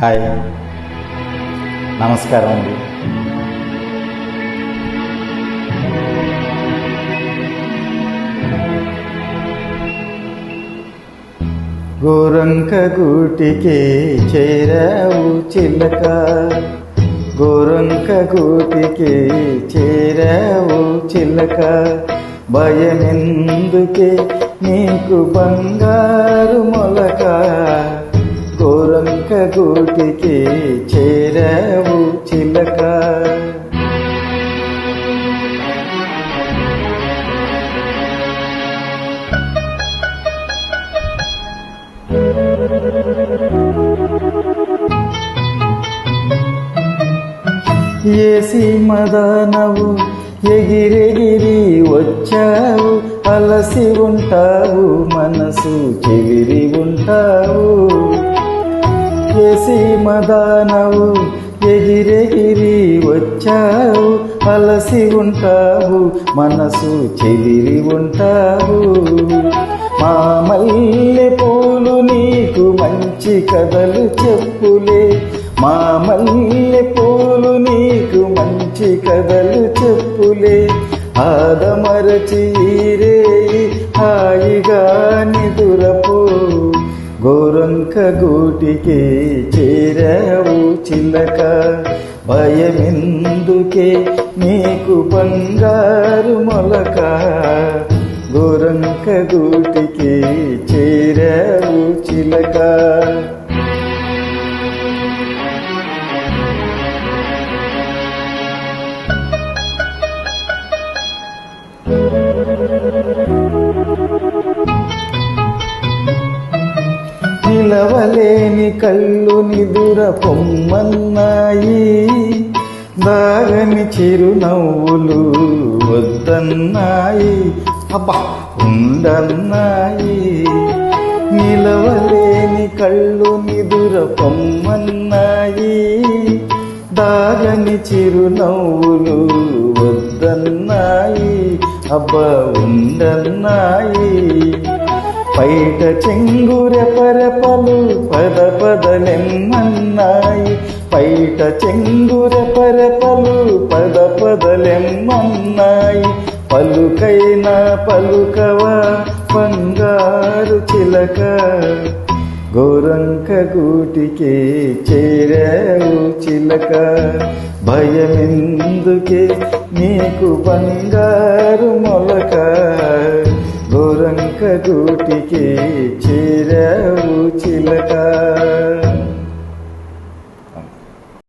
Hi నమస్కారం అండి. గోరంక గూటికే చేరావు చిలక. గోరంక గూటికే చేరావు చిలక. భయమెందుకే నీకు బంగారు మొల గూటికి చేరవు చిలక. ఏసి మదనవు ఎగిరెగిరి వచ్చావు అలసి ఉంటావు మనసు చెవిరి ఉంటావు. చేసి మదానవు. ఎగిరెగిరి వచ్చావు. అలసి ఉంటావు. మనసు చెదిరి ఉంటావు. మా మల్లె పూలు నీకు మంచి కథలు చెప్పులే. మా మల్లె పూలు నీకు మంచి కథలు చెప్పులే. ఆదమరచి రే గూటికి చేరవు చిలక. భయమెందుకే నీకు బంగారు మొలక? గోరంక గూటికి చేరవు చిలక. నిలవలేని కళ్ళు నిదుర పొమ్మన్నాయి. దాగని చిరునవ్వులు వద్దన్నాయి. అబ్బా ఉండన్నాయి. నిలవలేని కళ్ళు నిదుర పొమ్మన్నాయి. దాగని చిరునవ్వులు వద్దన్నాయి. అబ్బా ఉండన్నాయి. పైట చెంగురెపరెపలు పద పదలెమ్మన్నాయి పైట చెంగురెపరెపలు పద పదలెమ్మన్నాయి పలుకైనా పలుకవా బంగారు చిలక. గోరంక గూటికి చేరావు చిలక. భయమెందుకే నీకు బంగారు మొలక. గోరంక గూటికి చే